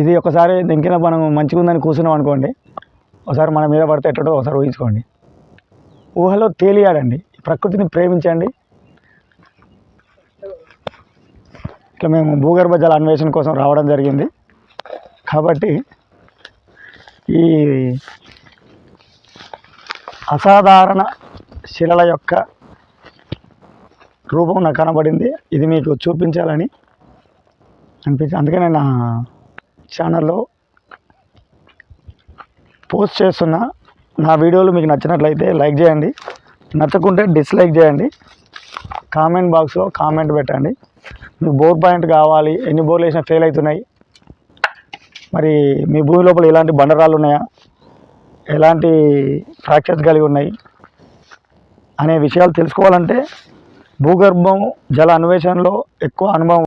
ఇది ఒకసారి దీని కింద మనం మంచిగా ఉందని కూర్చున్నాం అనుకోండి. ఒకసారి మన మీద పడితే ఎట్టడో ఒకసారి ఊహించుకోండి. ఊహలో తేలియాడండి. ప్రకృతిని ప్రేమించండి. ఇట్లా మేము భూగర్భ జల అన్వేషణ కోసం రావడం జరిగింది. కాబట్టి ఈ అసాధారణ శిలల యొక్క రూపం నాకు కనబడింది. ఇది మీకు చూపించాలని అనిపించి అందుకే నేను ఛానల్లో పోస్ట్ చేస్తున్న నా వీడియోలు మీకు నచ్చినట్లయితే లైక్ చేయండి. నచ్చకుంటే డిస్లైక్ చేయండి. కామెంట్ బాక్స్లో కామెంట్ పెట్టండి. మీకు బోర్ పాయింట్ కావాలి ఎన్ని బోర్లు వేసినా ఫెయిల్ అవుతున్నాయి. మరి మీ భూమి లోపల ఎలాంటి బండరాలు ఉన్నాయా? ఎలాంటి ఫ్రాక్చర్స్ కలిగి ఉన్నాయి? అనే విషయాలు తెలుసుకోవాలంటే భూగర్భం జల అన్వేషణలో ఎక్కువ అనుభవం